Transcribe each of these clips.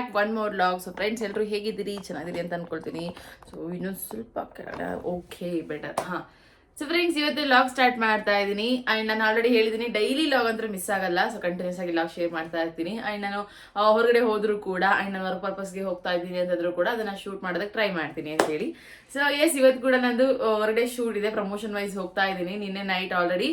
Back one more vlog so friends ಎಲ್ಲರೂ ಹೇಗಿದ್ದೀರಿ? ಚೆನ್ನಾಗಿರಿ ಅಂತ ಅನ್ಕೊಳ್ತೀನಿ. ಸೊ ಇನ್ನೊಂದು ಸ್ವಲ್ಪ ಕೆಳಗಡೆ ಓಕೆ ಬೆಟರ್ ಹಾಂ. ಸೊ ಫ್ರೆಂಡ್ಸ್ ಇವತ್ತು ಲಾಗ್ ಸ್ಟಾರ್ಟ್ ಮಾಡ್ತಾ ಇದ್ದೀನಿ. ಆ್ಯಂಡ್ ನಾನು ಆಲ್ರೆಡಿ ಹೇಳಿದ್ದೀನಿ ಡೈಲಿ ಲಾಗ್ ಅಂತೂ ಮಿಸ್ ಆಗಲ್ಲ. ಸೊ ಕಂಟಿನ್ಯೂಸ್ ಆಗಿ ಲಾಗ್ ಶೇರ್ ಮಾಡ್ತಾ ಇರ್ತೀನಿ. ಆ್ಯಂಡ್ ನಾನು ಹೊರಗಡೆ ಹೋದರೂ ಕೂಡ ಆ್ಯಂಡ್ ನಾನು ವರ್ಕ್ ಪರ್ಪಸ್ಗೆ ಹೋಗ್ತಾ ಇದ್ದೀನಿ ಅಂತಂದ್ರೂ ಕೂಡ, ಅದನ್ನು ಶೂಟ್ ಮಾಡೋದಕ್ಕೆ ಟ್ರೈ ಮಾಡ್ತೀನಿ ಅಂತ ಹೇಳಿ. ಸೊ ಎಸ್ ಇವತ್ತು ಕೂಡ ನಂದು ಹೊರಗಡೆ ಶೂಟ್ ಇದೆ. ಪ್ರಮೋಷನ್ ವೈಸ್ ಹೋಗ್ತಾ ಇದ್ದೀನಿ. ನಿನ್ನೆ ನೈಟ್ ಆಲ್ರೆಡಿ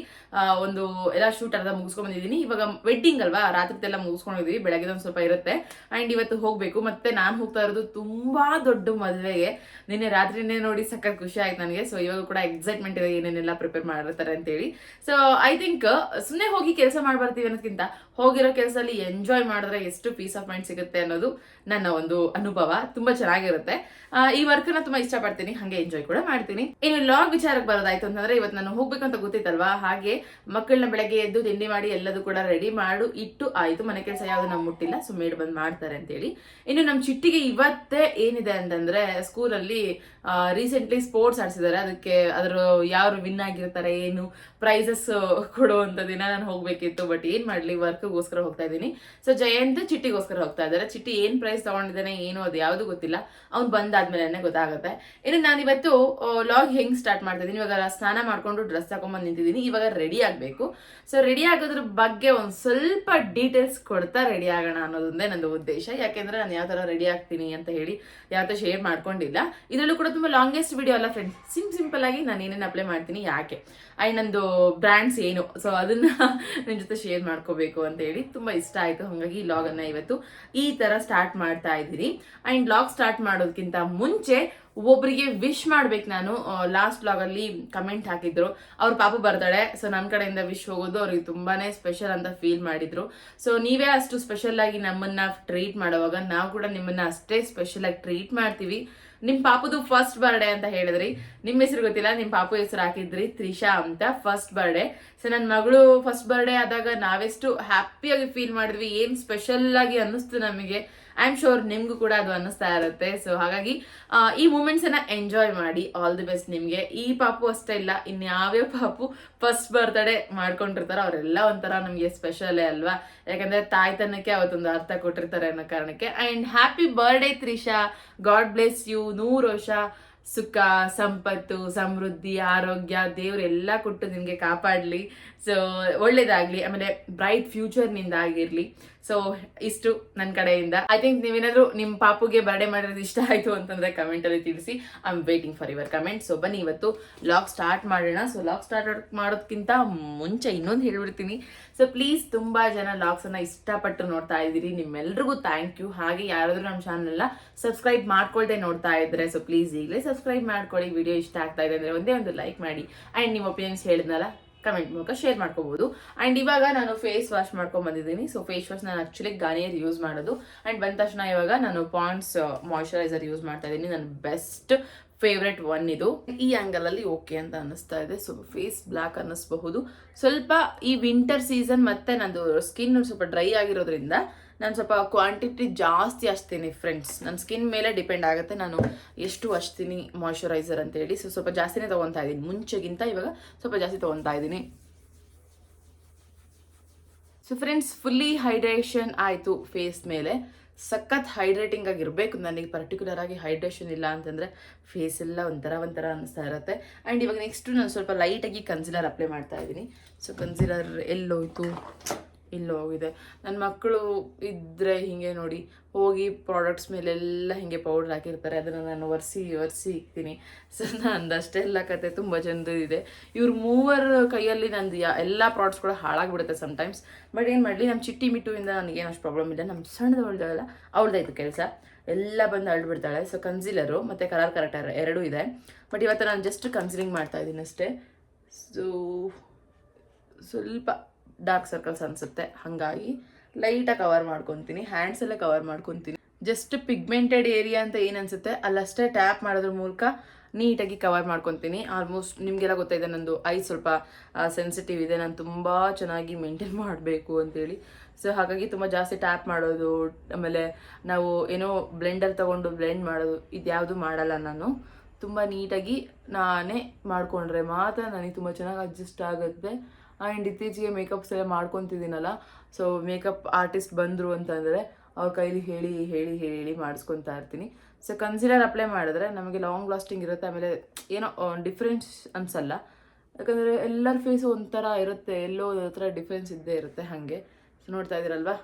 ಒಂದು ಎಲ್ಲ ಶೂಟ್ ಅರ್ಧ ಮುಗಿಸ್ಕೊಂಡ್ ಬಂದಿದ್ದೀನಿ. ಇವಾಗ ವೆಡ್ಡಿಂಗ್ ಅಲ್ವಾ? ರಾತ್ರಿದೆಲ್ಲ ಮುಗಿಸ್ಕೊಂಡಿದ್ವಿ ಬೆಳಗ್ಗೆ ಒಂದು ಸ್ವಲ್ಪ ಇರುತ್ತೆ. ಆ್ಯಂಡ್ ಇವತ್ತು ಹೋಗಬೇಕು. ಮತ್ತೆ ನಾನು ಹೋಗ್ತಾ ಇರೋದು ತುಂಬಾ ದೊಡ್ಡ ಮದುವೆಗೆ. ನಿನ್ನೆ ರಾತ್ರಿನೇ ನೋಡಿ ಸಖತ್ ಖುಷಿ ಆಯ್ತು ನನಗೆ. ಸೊ ಇವಾಗ ಕೂಡ ಎಕ್ಸೈಟ್ಮೆಂಟ್ ಇದೆ ಏನೇನೆಲ್ಲ ಪ್ರಿಪೇರ್ ಮಾಡಿರ್ತಾರೆ ಅಂತೇಳಿ. ಸೊ ಐ ಥಿಂಕ್ ಸುಮ್ಮನೆ ಹೋಗಿ ಕೆಲಸ ಮಾಡ್ಬರ್ತೀವಿ ಅನ್ನೋದಕ್ಕಿಂತ ಹೋಗಿರೋ ಕೆಲಸದಲ್ಲಿ ಎಂಜಾಯ್ ಮಾಡಿದ್ರೆ ಎಷ್ಟು ಪೀಸ್ ಆಫ್ ಮೈಂಡ್ ಸಿಗುತ್ತೆ ಅನ್ನೋದು ನನ್ನ ಒಂದು ಅನುಭವ. ತುಂಬಾ ಚೆನ್ನಾಗಿರುತ್ತೆ. ಈ ವರ್ಕ್ನ ತುಂಬಾ ಇಷ್ಟಪಡ್ತೀನಿ. ಹಾಗೆ ಎಂಜಾಯ್ ಕೂಡ ಮಾಡ್ತೀನಿ. ಇನ್ನು ಲಾಂಗ್ ವಿಚಾರಕ್ಕೆ ಬರೋದಾಯ್ತು ಅಂತಂದ್ರೆ ಇವತ್ತು ನಾನು ಹೋಗ್ಬೇಕಂತ ಗೊತ್ತಿತ್ತಲ್ವಾ? ಹಾಗೆ ಮಕ್ಕಳನ್ನ ಬೆಳಗ್ಗೆ ಎದ್ದು ತಿಂಡಿ ಮಾಡಿ ಎಲ್ಲದೂ ಕೂಡ ರೆಡಿ ಮಾಡು, ಇಟ್ಟು ಆಯ್ತು. ಮನೆ ಕೆಲಸ ಯಾವ್ದು ನಮ್ಗೆ ಮುಟ್ಟಿಲ್ಲ. ಸೊ ಮೇಡ್ ಬಂದ್ ಮಾಡ್ತಾರೆ ಅಂತೇಳಿ. ಇನ್ನು ನಮ್ಮ ಚಿಟ್ಟಿಗೆ ಇವತ್ತೇ ಏನಿದೆ ಅಂತಂದ್ರೆ ಸ್ಕೂಲಲ್ಲಿ ರೀಸೆಂಟ್ಲಿ ಸ್ಪೋರ್ಟ್ಸ್ ಆಡ್ಸಿದ್ದಾರೆ ಅದಕ್ಕೆ ಅದ್ರ ಯಾರು ವಿನ್ ಆಗಿರ್ತಾರೆ, ಏನು ಪ್ರೈಸಸ್ ಕೊಡುವಂತ ದಿನ ನಾನು ಹೋಗ್ಬೇಕಿತ್ತು. ಬಟ್ ಏನ್ ಮಾಡ್ಲಿ? ವರ್ಕ್ಗೋಸ್ಕರ ಹೋಗ್ತಾ ಇದ್ದೀನಿ. ಸೊ ಜಯಂತ್ ಚಿಟ್ಟಿಗೋಸ್ಕರ ಹೋಗ್ತಾ ಇದ್ದಾರೆ. ಚಿಟ್ಟಿ ಏನ್ ಪ್ರೈಸ್ ತಗೊಂಡಿದ್ದಾನೆ, ಏನು ಅದು ಯಾವುದು ಗೊತ್ತಿಲ್ಲ. ಅವ್ನು ಬಂದಾದ್ಮೇಲೆ ಗೊತ್ತಾಗುತ್ತೆ. ಇನ್ನು ನಾನು ಇವತ್ತು ಲಾಗ್ ಹೆಂಗ್ ಸ್ಟಾರ್ಟ್ ಮಾಡ್ತಾ ಇದ್ದೀನಿ. ಇವಾಗ ಸ್ನಾನ ಮಾಡ್ಕೊಂಡು ಡ್ರೆಸ್ ತಗೊಂಬಂದು ನಿಂತಿದ್ದೀನಿ. ಇವಾಗ ರೆಡಿ ಆಗಬೇಕು. ಸೊ ರೆಡಿ ಆಗೋದ್ರ ಬಗ್ಗೆ ಒಂದು ಸ್ವಲ್ಪ ಡೀಟೇಲ್ಸ್ ಕೊಡ್ತಾ ರೆಡಿ ಆಗೋಣ ಅನ್ನೋದೊಂದೇ ನನ್ನ ಉದ್ದೇಶ. ಯಾಕೆಂದ್ರೆ ನಾನು ಯಾವ ಥರ ರೆಡಿ ಆಗ್ತೀನಿ ಅಂತ ಹೇಳಿ ಯಾವ ಥರ ಶೇರ್ ಮಾಡ್ಕೊಂಡಿಲ್ಲ. ಇದರಲ್ಲೂ ಕೂಡ ತುಂಬ ಲಾಂಗೆಸ್ಟ್ ವಿಡಿಯೋ ಅಲ್ಲ ಫ್ರೆಂಡ್ಸ್ ಸಿಂಪ್ ಸಿಂಪಲ್ ಆಗಿ ನಾನು ಏನೇನು ಅಪ್ಲೈ ಮಾಡ್ತೀನಿ, ಯಾಕೆ? ಐ ನಂದು ಬ್ರ್ಯಾಂಡ್ಸ್ ಏನು? ಸೊ ಅದನ್ನ ನನ್ನ ಜೊತೆ ಶೇರ್ ಮಾಡ್ಕೋಬೇಕು ಅಂತ. ಹೇಳಿ ತುಂಬಾ ಇಷ್ಟ ಆಯ್ತು. ಹಾಗಾಗಿ ಈ ಲಾಗನ್ನು ಇವತ್ತು ಈ ತರ ಸ್ಟಾರ್ಟ್ ಮಾಡ್ತಾ ಇದ್ದೀನಿ ಅಂಡ್ ಲಾಗ್ ಸ್ಟಾರ್ಟ್ ಮಾಡೋದಕ್ಕಿಂತ ಮುಂಚೆ ಒಬ್ಬರಿಗೆ ವಿಶ್ ಮಾಡ್ಬೇಕು ನಾನು. ಲಾಸ್ಟ್ ಅಲ್ಲಿ ಕಮೆಂಟ್ ಹಾಕಿದ್ರು. ಅವ್ರ ಪಾಪ ಬರ್ತಾಳೆ ಸೊ ನನ್ನ ಕಡೆಯಿಂದ ವಿಶ್ ಹೋಗೋದು ಅವ್ರಿಗೆ ತುಂಬಾನೇ ಸ್ಪೆಷಲ್ ಅಂತ ಫೀಲ್ ಮಾಡಿದ್ರು. ಸೊ ನೀವೇ ಅಷ್ಟು ಸ್ಪೆಷಲ್ ಆಗಿ ನಮ್ಮನ್ನ ಟ್ರೀಟ್ ಮಾಡುವಾಗ ನಾವು ಕೂಡ ನಿಮ್ಮನ್ನ ಅಷ್ಟೇ ಸ್ಪೆಷಲ್ ಆಗಿ ಟ್ರೀಟ್ ಮಾಡ್ತೀವಿ. ನಿಮ್ ಪಾಪದು ಫಸ್ಟ್ ಬರ್ಡೇ ಅಂತ ಹೇಳಿದ್ರಿ. ನಿಮ್ಮ ಹೆಸರು ಗೊತ್ತಿಲ್ಲ, ನಿಮ್ ಪಾಪು ಹೆಸರು ಹಾಕಿದ್ರಿ ತ್ರಿಷಾ ಅಂತ ಫಸ್ಟ್ ಬರ್ಡೇ ಸೊ ನನ್ನ ಮಗಳು ಫಸ್ಟ್ ಬರ್ಡೇ ಆದಾಗ ನಾವೆಷ್ಟು ಹ್ಯಾಪಿಯಾಗಿ ಫೀಲ್ ಮಾಡಿದ್ವಿ, ಏನ್ ಸ್ಪೆಷಲ್ ಆಗಿ ಅನ್ನಿಸ್ತು ನಮಗೆ. ಐ ಆಮ್ ಶೋರ್ ನಿಮ್ಗೂ ಕೂಡ ಅದು ಅನ್ನಿಸ್ತಾ ಇರುತ್ತೆ. ಸೊ ಹಾಗಾಗಿ ಈ ಮೂಮೆಂಟ್ಸ್ ಅನ್ನ ಎಂಜಾಯ್ ಮಾಡಿ ಆಲ್ ದಿ ಬೆಸ್ಟ್ ನಿಮ್ಗೆ. ಈ ಪಾಪು ಅಷ್ಟೇ ಇಲ್ಲ ಇನ್ಯಾವ್ಯಾವ ಪಾಪು ಫಸ್ಟ್ ಬರ್ತ್ಡೇ ಮಾಡ್ಕೊಂಡಿರ್ತಾರೋ ಅವರೆಲ್ಲ ಒಂಥರ ನಮಗೆ ಸ್ಪೆಷಲೇ ಅಲ್ವಾ? ಯಾಕಂದ್ರೆ ತಾಯ್ತನಕ್ಕೆ ಅವತ್ತೊಂದು ಅರ್ಥ ಕೊಟ್ಟಿರ್ತಾರೆ ಅನ್ನೋ ಕಾರಣಕ್ಕೆ. And happy birthday Trisha god bless you ನೂರು ವರ್ಷ ಸುಖ, ಸಂಪತ್ತು, ಸಮೃದ್ಧಿ, ಆರೋಗ್ಯ ದೇವ್ರೆಲ್ಲ ಕೊಟ್ಟು ನಿಮಗೆ ಕಾಪಾಡಲಿ. ಸೊ ಒಳ್ಳೇದಾಗ್ಲಿ. ಆಮೇಲೆ ಬ್ರೈಟ್ ಫ್ಯೂಚರ್ನಿಂದ ಆಗಿರ್ಲಿ. ಸೊ ಇಷ್ಟು ನನ್ನ ಕಡೆಯಿಂದ. ಐ ಥಿಂಕ್ ನೀವೇನಾದ್ರೂ ನಿಮ್ಮ ಪಾಪುಗೆ ಬರ್ಡೇ ಮಾಡಿರೋದು ಇಷ್ಟ ಆಯ್ತು ಅಂತಂದ್ರೆ ಕಮೆಂಟ್ ಅಲ್ಲಿ ತಿಳಿಸಿ. I am waiting for your comment so ಬನ್ನಿ ಇವತ್ತು ಲಾಗ್ ಸ್ಟಾರ್ಟ್ ಮಾಡೋಣ. ಸೊ ಲಾಗ್ ಸ್ಟಾರ್ಟ್ ಮಾಡೋದಕ್ಕಿಂತ ಮುಂಚೆ ಇನ್ನೊಂದು ಹೇಳ್ಬಿಡ್ತೀನಿ. ಸೊ ಪ್ಲೀಸ್ ತುಂಬಾ ಜನ ಲಾಗ್ಸ್ ಅನ್ನ ಇಷ್ಟಪಟ್ಟು ನೋಡ್ತಾ ಇದ್ದೀರಿ. ನಿಮ್ಮೆಲ್ರಿಗೂ ಥ್ಯಾಂಕ್ ಯು ಹಾಗೆ ಯಾರಾದರೂ ನಮ್ಮ ಚಾನಲ್ ಸಬ್ಸ್ಕ್ರೈಬ್ ಮಾಡ್ಕೊಳ್ದೆ ನೋಡ್ತಾ ಇದ್ರೆ ಸೊ ಪ್ಲೀಸ್ ಈಗಲೇ ಸಬ್ಸ್ಕ್ರೈಬ್ ಮಾಡ್ಕೊಳ್ಳಿ. ವಿಡಿಯೋ ಇಷ್ಟ ಆಗ್ತಾ ಇದೆ ಅಂದ್ರೆ ಒಂದೇ ಒಂದು ಲೈಕ್ ಮಾಡಿ. ಅಂಡ್ ನಿಮ್ಮ ಒಪಿನಿಯನ್ಸ್ ಹೇಳಿದ್ನಲ್ಲ? ಕಮೆಂಟ್ ಮೂಲಕ ಶೇರ್ ಮಾಡ್ಕೋಬಹುದು ಅಂಡ್ ಇವಾಗ ನಾನು ಫೇಸ್ ವಾಶ್ ಮಾಡ್ಕೊಂಡ್ ಬಂದಿದ್ದೀನಿ ಸೊ ಫೇಸ್ ವಾಶ್ ನಾನು ಆಕ್ಚುಲಿ ಗಾನಿಯರ್ ಯೂಸ್ ಮಾಡೋದು. ಅಂಡ್ ಬಂದ ತಕ್ಷಣ ಇವಾಗ ನಾನು ಪಾಂಡ್ಸ್ ಮಾಯಶ್ಚರೈಸರ್ ಯೂಸ್ ಮಾಡ್ತಾ ಇದ್ದೀನಿ. ನನ್ನ ಬೆಸ್ಟ್ ಫೇವ್ರೆಟ್ ಒನ್ ಇದು. ಈ ಆಂಗಲ್ ಅಲ್ಲಿ ಓಕೆ ಅಂತ ಅನ್ನಿಸ್ತಾ ಇದೆ. ಸೊ ಫೇಸ್ ಬ್ಲ್ಯಾಕ್ ಅನ್ನಿಸ್ಬಹುದು. ಸ್ವಲ್ಪ ಈ ವಿಂಟರ್ ಸೀಸನ್ ಮತ್ತೆ ನಂದು ಸ್ಕಿನ್ ಸ್ವಲ್ಪ ಡ್ರೈ ಆಗಿರೋದ್ರಿಂದ ನಾನು ಸ್ವಲ್ಪ ಕ್ವಾಂಟಿಟಿ ಜಾಸ್ತಿ ಹಚ್ತೀನಿ ಫ್ರೆಂಡ್ಸ್ ನನ್ನ ಸ್ಕಿನ್ ಮೇಲೆ ಡಿಪೆಂಡ್ ಆಗುತ್ತೆ. ನಾನು ಎಷ್ಟು ಹಚ್ತೀನಿ ಮಾಯಶ್ಚರೈಸರ್ ಅಂತ ಹೇಳಿ ಸೊ ಸ್ವಲ್ಪ ಜಾಸ್ತಿನೇ ತೊಗೊತಾ ಇದ್ದೀನಿ. ಮುಂಚೆಗಿಂತ ಇವಾಗ ಸ್ವಲ್ಪ ಜಾಸ್ತಿ ತೊಗೊತಾ ಇದ್ದೀನಿ. ಸೊ ಫ್ರೆಂಡ್ಸ್ ಫುಲ್ಲಿ ಹೈಡ್ರೇಷನ್ ಆಯಿತು ಫೇಸ್ ಮೇಲೆ. ಸಖತ್ ಹೈಡ್ರೇಟಿಂಗ್ ಆಗಿರಬೇಕು. ನನಗೆ ಪರ್ಟಿಕ್ಯುಲರ್ ಆಗಿ ಹೈಡ್ರೇಷನ್ ಇಲ್ಲ ಅಂತಂದರೆ ಫೇಸ್ ಎಲ್ಲ ಒಂಥರ ಒಂಥರ ಅನ್ನಿಸ್ತಾ ಇರುತ್ತೆ. ಆ್ಯಂಡ್ ಇವಾಗ ನೆಕ್ಸ್ಟು ನಾನು ಸ್ವಲ್ಪ ಲೈಟಾಗಿ ಕನ್ಸಿಲರ್ ಅಪ್ಲೈ ಮಾಡ್ತಾ ಇದ್ದೀನಿ. ಸೊ ಕನ್ಸಿಲರ್ ಎಲ್ಲೋಯ್ತು. ಹೋಗಿದೆ. ನನ್ನ ಮಕ್ಕಳು ಇದ್ದರೆ ಹೀಗೆ ನೋಡಿ, ಹೋಗಿ ಪ್ರಾಡಕ್ಟ್ಸ್ ಮೇಲೆಲ್ಲ ಹೀಗೆ ಪೌಡರ್ ಹಾಕಿರ್ತಾರೆ. ಅದನ್ನು ನಾನು ಒರೆಸಿ ಒರೆಸಿ ಇಕ್ತೀನಿ. ಸೊ ನಂದು ಅಷ್ಟೆಲ್ಲ ಕತೆ ತುಂಬ ಇದೆ ಇವ್ರ ಮೂವರ್ ಕೈಯಲ್ಲಿ ನಂದು ಯಾ, ಎಲ್ಲ ಪ್ರಾಡಕ್ಟ್ಸ್ ಕೂಡ ಹಾಳಾಗ್ಬಿಡುತ್ತೆ ಸಮ್ಟೈಮ್ಸ್ ಬಟ್ ಏನು ಮಾಡಲಿ ನಮ್ಮ ಚಿಟ್ಟಿ ಮಿಟ್ಟುವಿಂದ ನನಗೇನು ಅಷ್ಟು ಪ್ರಾಬ್ಲಮ್ ಇಲ್ಲ. ನಮ್ಮ ಸಣ್ಣದವಳ್ದಲ್ಲ ಅವ್ರದ್ದಾಯ್ತು ಕೆಲಸ. ಎಲ್ಲ ಬಂದು ಅಳ್ಬಿಡ್ತಾಳೆ. ಸೊ ಕನ್ಸಿಲರು ಮತ್ತು ಕಲರ್ ಕರೆಕ್ಟರ್ ಎರಡೂ ಇದೆ. ಬಟ್ ಇವತ್ತು ನಾನು ಜಸ್ಟ್ ಕನ್ಸಿಲಿಂಗ್ ಮಾಡ್ತಾ ಇದ್ದೀನಿ ಅಷ್ಟೇ. ಸೊ ಸ್ವಲ್ಪ ಡಾರ್ಕ್ ಸರ್ಕಲ್ಸ್ ಅನಿಸುತ್ತೆ. ಹಾಗಾಗಿ ಲೈಟಾಗಿ ಕವರ್ ಮಾಡ್ಕೊತೀನಿ ಹ್ಯಾಂಡ್ಸ್ ಎಲ್ಲ ಕವರ್ ಮಾಡ್ಕೊತೀನಿ. ಜಸ್ಟ್ ಪಿಗ್ಮೆಂಟೆಡ್ ಏರಿಯಾ ಅಂತ ಏನು ಅನ್ಸುತ್ತೆ? ಅಲ್ಲಷ್ಟೇ ಟ್ಯಾಪ್ ಮಾಡೋದ್ರ ಮೂಲಕ ನೀಟಾಗಿ ಕವರ್ ಮಾಡ್ಕೊತೀನಿ. ಆಲ್ಮೋಸ್ಟ್ ನಿಮಗೆಲ್ಲ ಗೊತ್ತಾಯಿದೆ ನಂದು ಐ ಸ್ವಲ್ಪ ಸೆನ್ಸಿಟಿವ್ ಇದೆ. ನಾನು ತುಂಬ ಚೆನ್ನಾಗಿ ಮೇಂಟೈನ್ ಮಾಡಬೇಕು ಅಂತೇಳಿ. ಸೊ ಹಾಗಾಗಿ ತುಂಬ ಜಾಸ್ತಿ ಟ್ಯಾಪ್ ಮಾಡೋದು, ಆಮೇಲೆ ನಾವು ಏನೋ ಬ್ಲೆಂಡರ್ ತಗೊಂಡು ಬ್ಲೆಂಡ್ ಮಾಡೋದು, ಇದ್ಯಾವುದು ಮಾಡಲ್ಲ ನಾನು. ತುಂಬ ನೀಟಾಗಿ ನಾನೇ ಮಾಡಿಕೊಂಡ್ರೆ ಮಾತ್ರ ನನಗೆ ತುಂಬ ಚೆನ್ನಾಗಿ ಅಡ್ಜಸ್ಟ್ ಆಗುತ್ತೆ. ಆ್ಯಂಡ್ ಇತ್ತೀಚೆಗೆ ಮೇಕಪ್ಸ್ ಎಲ್ಲ ಮಾಡ್ಕೊತಿದ್ದೀನಲ್ಲ ಸೊ ಮೇಕಪ್ ಆರ್ಟಿಸ್ಟ್ ಬಂದರು ಅಂತಂದರೆ ಅವ್ರ ಕೈಲಿ ಹೇಳಿ ಹೇಳಿ ಹೇಳಿ ಮಾಡಿಸ್ಕೊತಾ ಇರ್ತೀನಿ. ಸೊ ಕನ್ಸಿಲರ್ ಅಪ್ಲೈ ಮಾಡಿದ್ರೆ ನಮಗೆ ಲಾಂಗ್ ಲಾಸ್ಟಿಂಗ್ ಇರುತ್ತೆ, ಆಮೇಲೆ ಏನೋ ಡಿಫ್ರೆನ್ಸ್ ಅನ್ಸಲ್ಲ ಯಾಕಂದರೆ ಎಲ್ಲರ ಫೇಸು ಒಂಥರ ಇರುತ್ತೆ, ಎಲ್ಲೋ ಹತ್ರ ಡಿಫ್ರೆನ್ಸ್ ಇದ್ದೇ ಇರುತ್ತೆ ಹಾಗೆ. ಸೊ ನೋಡ್ತಾ ಇದ್ದೀರಲ್ವಾ?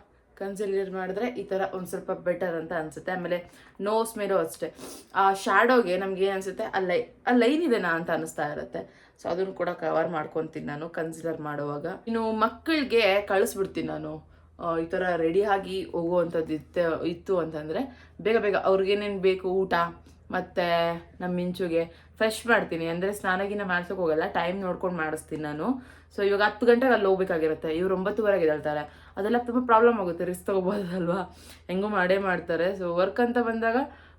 ಕನ್ಸಿಲರ್ ಮಾಡಿದ್ರೆ ಈ ಥರ ಒಂದು ಸ್ವಲ್ಪ ಬೆಟರ್ ಅಂತ ಅನಿಸುತ್ತೆ. ಆಮೇಲೆ ನೋಸ್ ಮೇಲೂ ಅಷ್ಟೇ. ಆ ಶ್ಯಾಡೋಗೆ ನಮ್ಗೆ ಏನು ಅನಿಸುತ್ತೆ? ಆ ಲೈ ಆ ಲೈನ್ ಇದೆನಾ ಅಂತ ಅನಿಸ್ತಾ ಇರುತ್ತೆ. ಸೊ ಅದನ್ನು ಕೂಡ ಕವರ್ ಮಾಡ್ಕೊತೀನಿ ನಾನು ಕನ್ಸಿಲರ್ ಮಾಡುವಾಗ. ಇನ್ನು ಮಕ್ಕಳಿಗೆ ಕಳಿಸ್ಬಿಡ್ತೀನಿ ನಾನು. ಈ ಥರ ರೆಡಿ ಆಗಿ ಹೋಗುವಂಥದ್ದು ಇತ್ತು ಇತ್ತು ಅಂತಂದರೆ ಬೇಗ ಬೇಗ ಅವ್ರಿಗೇನೇನು ಬೇಕು? ಊಟ? ಮತ್ತು ನಮ್ಮ ಮಿಂಚುಗೆ ಫ್ರೆಶ್ ಮಾಡ್ತೀನಿ. ಅಂದರೆ ಸ್ನಾನಗಿನ ಮಾಡ್ಸೋಕೆ ಹೋಗಲ್ಲ ಟೈಮ್ ನೋಡ್ಕೊಂಡು ಮಾಡಿಸ್ತೀನಿ ನಾನು. ಸೊ ಇವಾಗ ಹತ್ತು ಗಂಟೆಗೆ ಅಲ್ಲಿ ಹೋಗ್ಬೇಕಾಗಿರುತ್ತೆ. ಇವ್ರು ಒಂಬತ್ತುವರೆಗೆ ಎದ್ದೇಳ್ತಾರೆ. ಅದೆಲ್ಲ ತುಂಬ ಪ್ರಾಬ್ಲಮ್ ಆಗುತ್ತೆ. ರಿಸ್ಕ್ ತೊಗೋಬೋದಲ್ವಾ? ಹೆಂಗೂ ಮಾಡೇ ಮಾಡ್ತಾರೆ. ಸೊ ವರ್ಕ್ ಅಂತ ಬಂದಾಗ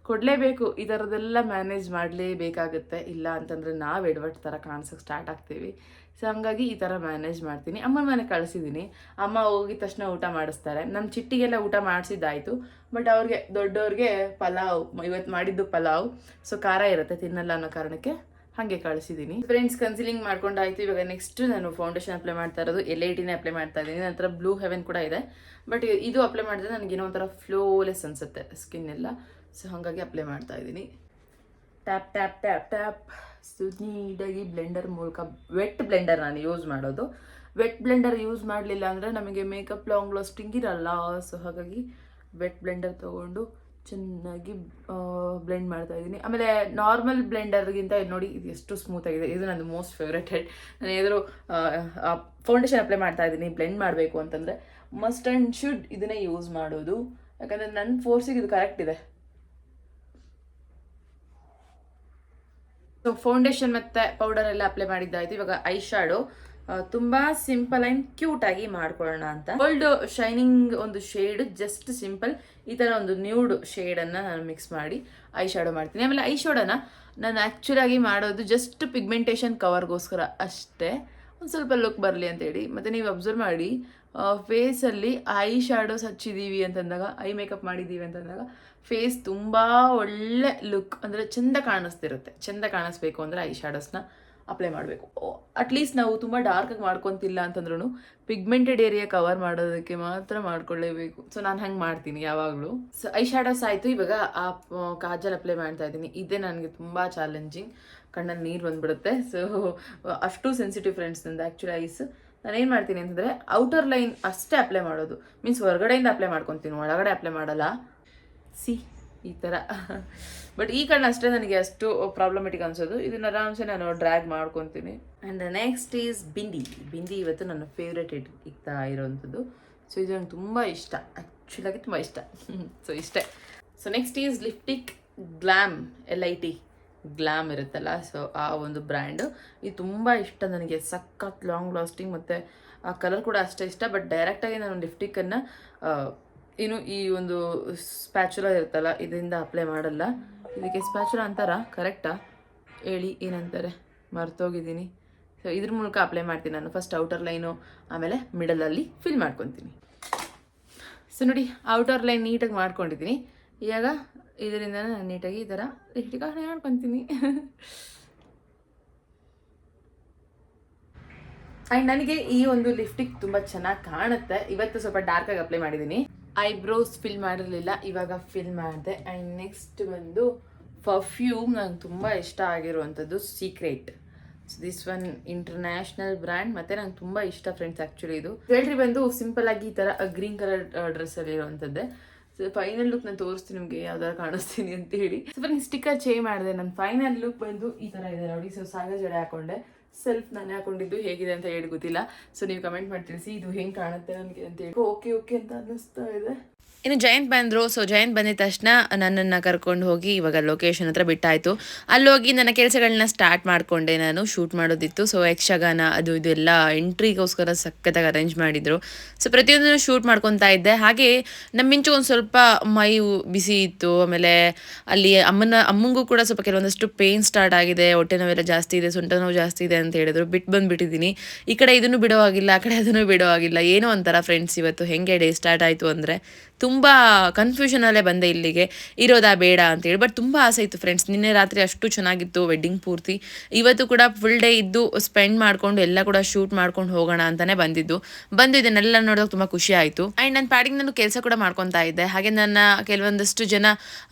ಕೊಡಲೇಬೇಕು. ಈ ಥರದ್ದೆಲ್ಲ ಮ್ಯಾನೇಜ್ ಮಾಡಲೇಬೇಕಾಗುತ್ತೆ. ಇಲ್ಲ ಅಂತಂದರೆ ನಾವು ಎಡವಟ್ಟು ಥರ ಕಾಣಿಸೋಕೆ ಸ್ಟಾರ್ಟ್ ಆಗ್ತೀವಿ. ಸೊ ಹಂಗಾಗಿ ಈ ಥರ ಮ್ಯಾನೇಜ್ ಮಾಡ್ತೀನಿ. ಅಮ್ಮನ ಮನೆ ಕಳಿಸಿದ್ದೀನಿ ಅಮ್ಮ ಹೋಗಿದ ತಕ್ಷಣ ಊಟ ಮಾಡಿಸ್ತಾರೆ. ನಮ್ಮ ಚಿಟ್ಟಿಗೆಲ್ಲ ಊಟ ಮಾಡಿಸಿದ್ದಾಯಿತು. ಬಟ್ ಅವ್ರಿಗೆ, ದೊಡ್ಡವ್ರಿಗೆ ಪಲಾವ್ ಇವತ್ತು ಮಾಡಿದ್ದು ಪಲಾವ್. ಸೊ ಖಾರ ಇರುತ್ತೆ. ತಿನ್ನಲ್ಲ ಅನ್ನೋ ಕಾರಣಕ್ಕೆ ಹಾಗೆ ಕಳಿಸಿದ್ದೀನಿ ಫ್ರೆಂಡ್ಸ್ ಕನ್ಸಿಲಿಂಗ್ ಮಾಡ್ಕೊಂಡಾಯ್ತು. ಇವಾಗ ನೆಕ್ಸ್ಟ್ ನಾನು ಫೌಂಡೇಶನ್ ಅಪ್ಲೈ ಮಾಡ್ತಾ ಇರೋದು. ಎಲ್ ಐ ಟಿನೇ ಅಪ್ಲೈ ಮಾಡ್ತಾ ಇದ್ದೀನಿ. ನಂತರ ಬ್ಲೂ ಹೆವೆನ್ ಕೂಡ ಇದೆ. ಬಟ್ ಇದು ಅಪ್ಲೈ ಮಾಡಿದ್ರೆ ನನಗೇನೋ ಒಂಥರ ಫ್ಲೋಲೆಸ್ ಅನಿಸುತ್ತೆ. ಸ್ಕಿನ್ ಎಲ್ಲ. ಸೊ ಹಾಗಾಗಿ ಅಪ್ಲೈ ಮಾಡ್ತಾ ಇದ್ದೀನಿ. Tap tap tap tap. ನೀಟಾಗಿ ಬ್ಲೆಂಡರ್ ಮೂಲಕ ವೆಟ್ ಬ್ಲೆಂಡರ್ ನಾನು ಯೂಸ್ ಮಾಡೋದು. ವೆಟ್ ಬ್ಲೆಂಡರ್ ಯೂಸ್ ಮಾಡಲಿಲ್ಲ ಅಂದರೆ ನಮಗೆ ಮೇಕಪ್ ಲಾಂಗ್ ಲಾಸ್ಟಿಂಗ್ ಇರಲ್ಲ. ಸೊ ಹಾಗಾಗಿ ವೆಟ್ ಬ್ಲೆಂಡರ್ ತೊಗೊಂಡು ಚೆನ್ನಾಗಿ ಬ್ಲೆಂಡ್ ಮಾಡ್ತಾ ಇದ್ದೀನಿ. ಆಮೇಲೆ ನಾರ್ಮಲ್ ಬ್ಲೆಂಡರ್ಗಿಂತ ನೋಡಿ, ಇದು ಎಷ್ಟು ಸ್ಮೂತ್ ಆಗಿದೆ. ಇದು ನಂದು ಮೋಸ್ಟ್ ಫೇವ್ರೆಟೆಡ್ ನಾನು ಏನಾದರೂ ಫೌಂಡೇಶನ್ ಅಪ್ಲೈ ಮಾಡ್ತಾ ಇದ್ದೀನಿ ಬ್ಲೆಂಡ್ ಮಾಡಬೇಕು ಅಂತಂದರೆ ಮಸ್ಟ್ ಆ್ಯಂಡ್ ಶುಡ್ ಇದನ್ನೇ ಯೂಸ್ ಮಾಡೋದು. ಯಾಕಂದರೆ ನನ್ನ ಫೋರ್ಸಿಗೆ ಇದು ಕರೆಕ್ಟ್ ಇದೆ. ಸೊ ಫೌಂಡೇಶನ್ ಮತ್ತು ಪೌಡರ್ ಎಲ್ಲ ಅಪ್ಲೈ ಮಾಡಿದ್ದಾಯ್ತು. ಇವಾಗ ಐ ಶಾಡೋ ತುಂಬ ಸಿಂಪಲ್ ಆ್ಯಂಡ್ ಕ್ಯೂಟ್ ಆಗಿ ಮಾಡ್ಕೊಳ್ಳೋಣ ಅಂತ. ಗೋಲ್ಡ್ ಶೈನಿಂಗ್ ಒಂದು ಶೇಡ್ ಜಸ್ಟ್ ಸಿಂಪಲ್ ಈ ಥರ ಒಂದು ನ್ಯೂಡ್ ಶೇಡನ್ನು ನಾನು ಮಿಕ್ಸ್ ಮಾಡಿ ಐ ಶಾಡೋ ಮಾಡ್ತೀನಿ. ಆಮೇಲೆ ಐ ಶಾಡೋನ ನಾನು ಆ್ಯಕ್ಚುಲಾಗಿ ಮಾಡೋದು ಜಸ್ಟ್ ಪಿಗ್ಮೆಂಟೇಷನ್ ಕವರ್ಗೋಸ್ಕರ ಅಷ್ಟೇ. ಒಂದು ಸ್ವಲ್ಪ ಲುಕ್ ಬರಲಿ ಅಂತೇಳಿ ಮತ್ತೆ ನೀವು ಅಬ್ಸರ್ವ್ ಮಾಡಿ ಫೇಸಲ್ಲಿ ಐ ಶಾಡೋಸ್ ಹಚ್ಚಿದ್ದೀವಿ ಅಂತಂದಾಗ ಐ ಮೇಕಪ್ ಮಾಡಿದ್ದೀವಿ ಅಂತಂದಾಗ ಫೇಸ್ ತುಂಬ ಒಳ್ಳೆ ಲುಕ್ ಅಂದರೆ ಚೆಂದ ಕಾಣಿಸ್ತಿರುತ್ತೆ. ಚೆಂದ ಕಾಣಿಸ್ಬೇಕು ಅಂದರೆ ಐ ಶ್ಯಾಡೋಸ್ನ ಅಪ್ಲೈ ಮಾಡಬೇಕು. ಅಟ್ಲೀಸ್ಟ್ ನಾವು ತುಂಬ ಡಾರ್ಕಾಗಿ ಮಾಡ್ಕೊತಿಲ್ಲ ಅಂತಂದ್ರೂ ಪಿಗ್ಮೆಂಟೆಡ್ ಏರಿಯಾ ಕವರ್ ಮಾಡೋದಕ್ಕೆ ಮಾತ್ರ ಮಾಡ್ಕೊಳ್ಳೇಬೇಕು. ಸೊ ನಾನು ಹಂಗೆ ಮಾಡ್ತೀನಿ ಯಾವಾಗಲೂ. ಸೊ ಐ ಶ್ಯಾಡೋಸ್ ಆಯಿತು. ಇವಾಗ ಆ ಕಾಜಲ್ ಅಪ್ಲೈ ಮಾಡ್ತಾ ಇದ್ದೀನಿ. ಇದೇ ನನಗೆ ತುಂಬ ಚಾಲೆಂಜಿಂಗ್ ಕಣ್ಣಲ್ಲಿ ನೀರು ಬಂದ್ಬಿಡುತ್ತೆ. ಸೊ ಅಷ್ಟು ಸೆನ್ಸಿಟಿವ್ ಫ್ರೆಂಡ್ಸ್ ನಂದು ಆ್ಯಕ್ಚುಲಿ ಐಸ್ ನಾನು ಏನು ಮಾಡ್ತೀನಿ ಅಂತಂದರೆ ಔಟರ್ ಲೈನ್ ಅಷ್ಟೇ ಅಪ್ಲೈ ಮಾಡೋದು. ಮೀನ್ಸ್ ಹೊರಗಡೆಯಿಂದ ಅಪ್ಲೈ ಮಾಡ್ಕೊತೀನಿ. ಒಳಗಡೆ ಅಪ್ಲೈ ಮಾಡಲ್ಲ. ಸಿ, ಈ ಥರ ಬಟ್ ಈ ಕಣ್ಣು ಅಷ್ಟೇ ನನಗೆ ಅಷ್ಟು ಪ್ರಾಬ್ಲಮೆಟಿಕ್ ಅನ್ಸೋದು. ಇದನ್ನ ಆರಾಮ್ಸೆ ನಾನು ಡ್ರ್ಯಾಗ್ ಮಾಡ್ಕೊತೀನಿ. And next is bindi bindi ಇವತ್ತು ನನ್ನ ಫೇವ್ರೆಟ್ ಇಟ್ ಇಕ್ತಾ ಇರೋವಂಥದ್ದು ಸೊ ಇದು ನಂಗೆ ತುಂಬ ಇಷ್ಟ. ಆ್ಯಕ್ಚುಲಾಗಿ ತುಂಬ ಇಷ್ಟ. ಸೊ ಇಷ್ಟೇ. So next is lipstick glam L I T glam ಇರುತ್ತಲ್ಲ. ಸೊ ಆ ಒಂದು ಬ್ರ್ಯಾಂಡು ಇದು ತುಂಬ ಇಷ್ಟ ನನಗೆ. ಸಖತ್ ಲಾಂಗ್ ಲಾಸ್ಟಿಂಗ್ ಮತ್ತು ಆ ಕಲರ್ ಕೂಡ ಅಷ್ಟೇ ಇಷ್ಟ. ಬಟ್ ಡೈರೆಕ್ಟಾಗಿ ನಾನು ಲಿಫ್ಟಿಕ್ಕನ್ನು ಏನು ಈ ಒಂದು ಸ್ಪ್ಯಾಚುಲ ಇರುತ್ತಲ್ಲ, ಇದರಿಂದ ಅಪ್ಲೈ ಮಾಡಲ್ಲ. ಇದಕ್ಕೆ ಸ್ಪ್ಯಾಚುಲ ಅಂತಾರ? ಕರೆಕ್ಟಾ ಹೇಳಿ, ಏನಂತಾರೆ? ಮರ್ತೋಗಿದ್ದೀನಿ. ಸೊ ಇದ್ರ ಮೂಲಕ ಅಪ್ಲೈ ಮಾಡ್ತೀನಿ ನಾನು. ಫಸ್ಟ್ ಔಟರ್ ಲೈನು ಆಮೇಲೆ ಮಿಡಲಲ್ಲಿ ಫಿಲ್ ಮಾಡ್ಕೊತೀನಿ. ಸೊ ನೋಡಿ ಔಟರ್ ಲೈನ್ ನೀಟಾಗಿ ಮಾಡ್ಕೊಂಡಿದ್ದೀನಿ. ಇವಾಗ ಇದರಿಂದ ನಾನು ನೀಟಾಗಿ ಈ ಥರ ಅಪ್ಲೈ ಮಾಡ್ಕೊತೀನಿ. ಆ್ಯಂಡ್ ನನಗೆ ಈ ಒಂದು ಲಿಫ್ಟಿಗೆ ತುಂಬ ಚೆನ್ನಾಗಿ ಕಾಣುತ್ತೆ. ಇವತ್ತು ಸ್ವಲ್ಪ ಡಾರ್ಕಾಗಿ ಅಪ್ಲೈ ಮಾಡಿದ್ದೀನಿ. ಐಬ್ರೋಸ್ ಫಿಲ್ ಮಾಡಿರಲಿಲ್ಲ, ಇವಾಗ ಫಿಲ್ ಮಾಡಿದೆ ಆ್ಯಂಡ್ ನೆಕ್ಸ್ಟ್ ಬಂದು ಪರ್ಫ್ಯೂಮ್ ನಂಗೆ ತುಂಬ ಇಷ್ಟ ಆಗಿರುವಂಥದ್ದು secret so this one international brand ಮತ್ತೆ ನಂಗೆ ತುಂಬ ಇಷ್ಟ ಫ್ರೆಂಡ್ಸ್ ಆ್ಯಕ್ಚುಲಿ ಇದು. ಜ್ಯುವೆಲ್ರಿ ಬಂದು ಸಿಂಪಲ್ ಆಗಿ ಈ ಥರ ಗ್ರೀನ್ ಕಲರ್ ಡ್ರೆಸ್ಸಲ್ಲಿ ಇರುವಂಥದ್ದೇ ಸೊ ಫೈನಲ್ ಲುಕ್ ನಾನು ತೋರಿಸ್ತೀನಿ ನಿಮಗೆ ಯಾವ್ದಾರ ಕಾಣಿಸ್ತೀನಿ ಅಂತ ಹೇಳಿ. ಸೊ ಫ್ರೆಂಡ್ಸ್ ಸ್ಟಿಕ್ಕರ್ ಚೇಂಜ್ ಮಾಡಿದೆ. ನನ್ನ ಫೈನಲ್ ಲುಕ್ ಬಂದು ಈ ಥರ ಇದೆ. ನೋಡಿ ಸೊ ಸಾಗ ಜಡೆ ಹಾಕೊಂಡೆ. ಸೆಲ್ಫ್ ನಾನು ಹಾಕೊಂಡಿದ್ದು ಹೇಗಿದೆ ಅಂತ ಹೇಳಿ ಗೊತ್ತಿಲ್ಲ. ಸೊ ನೀವು ಕಮೆಂಟ್ ಮಾಡಿ ತಿಳಿಸಿ ಇದು ಹೆಂಗೆ ಕಾಣುತ್ತೆ ನನಗೆ? ಅಂತ ಹೇಳಿ. ಓಕೆ ಓಕೆ ಅಂತ ಅನ್ನಿಸ್ತಾ ಇದೆ. ಇನ್ನು ಜಯಂತ್ ಬಂದರು ಸೊ ಜಯಂತ್ ಬಂದಿದ ತಕ್ಷಣ ನನ್ನನ್ನು ಕರ್ಕೊಂಡು ಹೋಗಿ ಇವಾಗ ಲೊಕೇಶನ್ ಹತ್ರ ಬಿಟ್ಟಾಯಿತು. ಅಲ್ಲೋಗಿ ನನ್ನ ಕೆಲಸಗಳನ್ನ ಸ್ಟಾರ್ಟ್ ಮಾಡಿಕೊಂಡೆ ನಾನು ಶೂಟ್ ಮಾಡೋದಿತ್ತು. ಸೊ ಯಕ್ಷಗಾನ ಅದು ಇದು ಎಲ್ಲ ಎಂಟ್ರಿಗೋಸ್ಕರ ಸಖತ್ತಾಗಿ ಅರೇಂಜ್ ಮಾಡಿದರು. ಸೊ ಪ್ರತಿಯೊಂದನ್ನು ಶೂಟ್ ಮಾಡ್ಕೊತಾ ಇದ್ದೆ. ಹಾಗೆ ನಮ್ಮ ಮಿಂಚು ಒಂದು ಸ್ವಲ್ಪ ಮೈ ಬಿಸಿ ಇತ್ತು. ಆಮೇಲೆ ಅಲ್ಲಿ ಅಮ್ಮನ, ಅಮ್ಮಂಗೂ ಕೂಡ ಸ್ವಲ್ಪ ಕೆಲವೊಂದಷ್ಟು ಪೇನ್ ಸ್ಟಾರ್ಟ್ ಆಗಿದೆ. ಹೊಟ್ಟೆ ನೋವೆಲ್ಲ ಜಾಸ್ತಿ ಇದೆ, ಸೊಂಟ ನೋವು ಜಾಸ್ತಿ ಇದೆ ಅಂತ ಹೇಳಿದ್ರು. ಬಿಟ್ಟು ಬಂದುಬಿಟ್ಟಿದ್ದೀನಿ. ಈ ಕಡೆ ಇದನ್ನು ಬಿಡೋ ಆಗಿಲ್ಲ ಆ ಕಡೆ ಅದನ್ನು ಬಿಡೋ ಆಗಿಲ್ಲ ಏನೋ ಒಂಥರ ಫ್ರೆಂಡ್ಸ್ ಇವತ್ತು. ಹೆಂಗೆ ಡೇ ಸ್ಟಾರ್ಟ್ ಆಯಿತು ಅಂದರೆ ತುಂಬ ತುಂಬ ಕನ್ಫ್ಯೂಷನಲ್ಲೇ ಬಂದೆ ಇಲ್ಲಿಗೆ. ಇರೋದಾ ಬೇಡ ಅಂತೇಳಿ. ಬಟ್ ತುಂಬ ಆಸೆ ಇತ್ತು ಫ್ರೆಂಡ್ಸ್ ನಿನ್ನೆ ರಾತ್ರಿ ಅಷ್ಟು ಚೆನ್ನಾಗಿತ್ತು ವೆಡ್ಡಿಂಗ್ ಪೂರ್ತಿ. ಇವತ್ತು ಕೂಡ ಫುಲ್ ಡೇ ಇದ್ದು ಸ್ಪೆಂಡ್ ಮಾಡಿಕೊಂಡು ಎಲ್ಲ ಕೂಡ ಶೂಟ್ ಮಾಡ್ಕೊಂಡು ಹೋಗೋಣ ಅಂತಲೇ ಬಂದಿದ್ದು. ಬಂದು ಇದನ್ನೆಲ್ಲ ನೋಡೋಕೆ ತುಂಬ ಖುಷಿ ಆಯಿತು. ಆ್ಯಂಡ್ ನನ್ನ ಪ್ಯಾಡಿಂಗ್ ನಾನು ಕೆಲಸ ಕೂಡ ಮಾಡ್ಕೊತಾ ಇದ್ದೆ. ಹಾಗೆ ನನ್ನ ಕೆಲವೊಂದಷ್ಟು ಜನ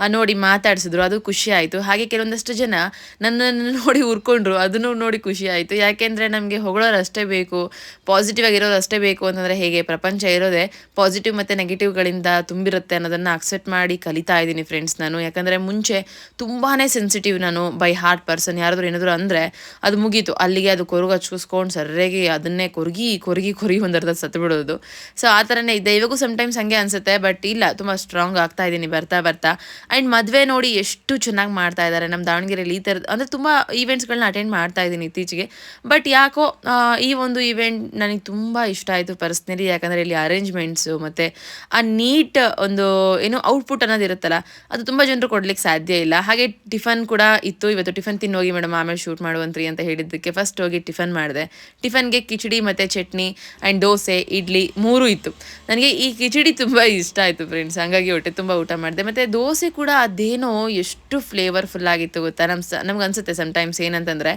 ನೋಡಿ ಮಾತಾಡಿಸಿದ್ರು. ಅದು ಖುಷಿ ಆಯಿತು. ಹಾಗೆ ಕೆಲವೊಂದಷ್ಟು ಜನ ನನ್ನನ್ನು ನೋಡಿ ಉರ್ಕೊಂಡ್ರು. ಅದನ್ನು ನೋಡಿ ಖುಷಿ ಆಯಿತು. ಯಾಕೆಂದರೆ ನಮಗೆ ಹೊಗಳೋರು ಅಷ್ಟೇ ಬೇಕು. ಪಾಸಿಟಿವ್ ಆಗಿರೋರು ಅಷ್ಟೇ ಬೇಕು ಅಂತಂದರೆ ಹೇಗೆ? ಪ್ರಪಂಚ ಇರೋದೇ ಪಾಸಿಟಿವ್ ಮತ್ತು ನೆಗೆಟಿವ್ಗಳಿಂದ ತುಂಬಿರುತ್ತೆ ಅನ್ನೋದನ್ನು ಅಕ್ಸೆಪ್ಟ್ ಮಾಡಿ ಕಲಿತಾ ಇದ್ದೀನಿ ಫ್ರೆಂಡ್ಸ್ ನಾನು. ಯಾಕಂದರೆ ಮುಂಚೆ ತುಂಬಾ ಸೆನ್ಸಿಟಿವ್ ನಾನು ಬೈ ಹಾರ್ಟ್ ಪರ್ಸನ್ ಯಾರಾದರೂ ಏನಾದರೂ ಅಂದರೆ ಅದು ಮುಗೀತು. ಅಲ್ಲಿಗೆ ಅದು ಕೊರಗು ಹಚ್ಕಿಸ್ಕೊಂಡು ಸರ್ರೆಗೆ ಅದನ್ನೇ ಕೊರಗಿ ಕೊರಗಿ ಕೊರಗಿ ಒಂದು ಸತ್ತು ಬಿಡೋದು. ಸೊ ಆ ಥರನೇ ಇದೆ. ಇವಾಗೂ ಸಮ್ಟೈಮ್ಸ್ ಹಂಗೆ ಅನಿಸುತ್ತೆ ಬಟ್ ಇಲ್ಲ, ತುಂಬ ಸ್ಟ್ರಾಂಗ್ ಆಗ್ತಾ ಇದ್ದೀನಿ, ಬರ್ತಾ ಬರ್ತಾ. ಆ್ಯಂಡ್ ಮದುವೆ ನೋಡಿ ಎಷ್ಟು ಚೆನ್ನಾಗಿ ಮಾಡ್ತಾ ಇದ್ದಾರೆ ನಮ್ಮ ದಾವಣಗೆರೆಯಲ್ಲಿ ಈ ಥರದ್ದು ಅಂದರೆ ತುಂಬ ಈವೆಂಟ್ಸ್ಗಳನ್ನ ಅಟೆಂಡ್ ಮಾಡ್ತಾ ಇದ್ದೀನಿ ಇತ್ತೀಚೆಗೆ. ಬಟ್ ಯಾಕೋ ಈ ಒಂದು ಈವೆಂಟ್ ನನಗೆ ತುಂಬ ಇಷ್ಟ ಆಯಿತು ಪರ್ಸ್ನಲಿ ಯಾಕಂದರೆ ಇಲ್ಲಿ ಅರೇಂಜ್ಮೆಂಟ್ಸು ಮತ್ತು ಆ ನೀಟ್ ಒಂದು, ಏನು ಔಟ್ಪುಟ್ ಅನ್ನೋದು ಇರುತ್ತಲ್ಲ, ಅದು ತುಂಬ ಜನರು ಕೊಡ್ಲಿಕ್ಕೆ ಸಾಧ್ಯ ಇಲ್ಲ. ಹಾಗೆ ಟಿಫನ್ ಕೂಡ ಇತ್ತು ಇವತ್ತು. ಟಿಫನ್ ತಿನ್ನೋಗಿ ಮೇಡಮ್ ಆಮೇಲೆ ಶೂಟ್ ಮಾಡುವಂತ್ರಿ ಅಂತ ಹೇಳಿದ್ದಕ್ಕೆ ಫಸ್ಟ್ ಹೋಗಿ ಟಿಫನ್ ಮಾಡಿದೆ. ಟಿಫನ್ಗೆ ಕಿಚಡಿ ಮತ್ತು ಚಟ್ನಿ ಆ್ಯಂಡ್ ದೋಸೆ, ಇಡ್ಲಿ ಮೂರು ಇತ್ತು. ನನಗೆ ಈ ಕಿಚಡಿ ತುಂಬ ಇಷ್ಟ ಆಯಿತು ಫ್ರೆಂಡ್ಸ್ ಹಾಗಾಗಿ ಹೊಟ್ಟೆ ತುಂಬ ಊಟ ಮಾಡಿದೆ. ಮತ್ತು ದೋಸೆ ಕೂಡ ಅದೇನೋ ಎಷ್ಟು ಫ್ಲೇವರ್ಫುಲ್ ಆಗಿತ್ತು ಗೊತ್ತಾ? ನಮ್ಮ ಸ ನಮ್ಗೆ ಅನಿಸುತ್ತೆ ಸಮ್ಟೈಮ್ಸ್ ಏನಂತಂದರೆ